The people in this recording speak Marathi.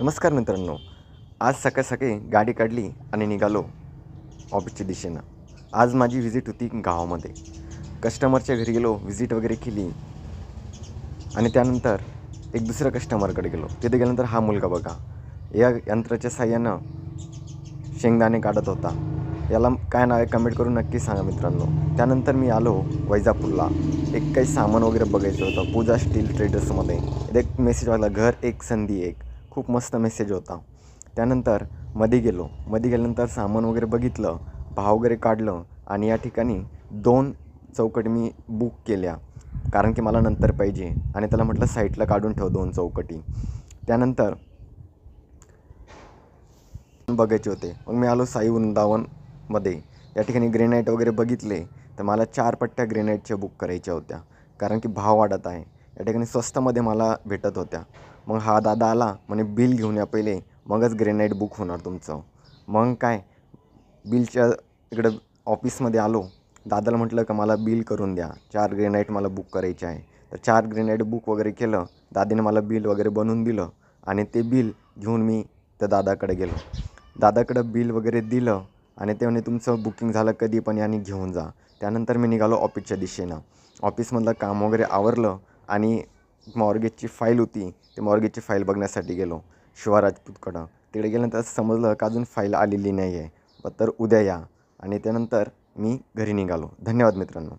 नमस्कार मित्रांनो. आज सकाळ सकाळी गाडी काढली आणि निघालो ऑफिसच्या दिशेनं. आज माझी व्हिजिट होती गावामध्ये. कस्टमरच्या घरी गेलो व्हिजिट वगैरे केली. आणि त्यानंतर एक दुसऱ्या कस्टमरकडे गेलो. तिथे गेल्यानंतर हा मुलगा बघा. या यंत्राच्या साह्यानं शेंगदाणे काढत होता. याला काय नाव आहे कमेंट करून नक्की सांगा मित्रांनो. त्यानंतर मी आलो वैजापूरला. एक काही सामान वगैरे बघायचं होतं. पूजा स्टील ट्रेडर्समध्ये एक मेसेज वागला घर एक संधी एक. खूप मस्त मेसेज होता. त्यानंतरमध्ये गेलो. मध्ये गेल्यानंतर सामान वगैरे बघितलं भाव वगैरे काढलं आणि या ठिकाणी दोन चौकटी मी बुक केल्या. कारण की मला नंतर पाहिजे आणि त्याला म्हटलं साईटला काढून ठेव दोन चौकटी. त्यानंतर बघायचे होते. मग मी आलो साई वृंदावनमध्ये. या ठिकाणी ग्रेनाईट वगैरे बघितले तर मला चार पट्ट्या ग्रेनाईटच्या बुक करायच्या होत्या. कारण की भाव वाढत आहे. या ठिकाणी स्वस्तामध्ये मला भेटत होत्या. मग हा दादा आला म्हणे बिल घेऊन या पहिले मगच ग्रेनाईट बुक होणार तुमचं. मग काय बिलच्या इकडं ऑफिसमध्ये आलो. दादाला म्हटलं का मला बिल करून द्या चार ग्रेनाईट मला बुक करायचे आहे. तर चार ग्रेनाईट बुक वगैरे केलं दादीने मला बिल वगैरे बनवून दिलं आणि ते बिल घेऊन मी त्या दादाकडे गेलो. दादाकडं बिल वगैरे दिलं आणि ते म्हणे तुमचं बुकिंग झालं कधी पण याने घेऊन जा. त्यानंतर मी निघालो ऑफिसच्या दिशेनं. ऑफिसमधलं काम वगैरे आवरलं आणि मॉर्गेजची फाईल होती. ते मॉर्गेजची फाईल बघण्यासाठी गेलो. शिवा राजपूतकडं तिकडे गेल्यानंतर समजलं का अजून फाईल आलेली नाही आहे तर उद्या या. आणि त्यानंतर मी घरी निघालो. धन्यवाद मित्रांनो.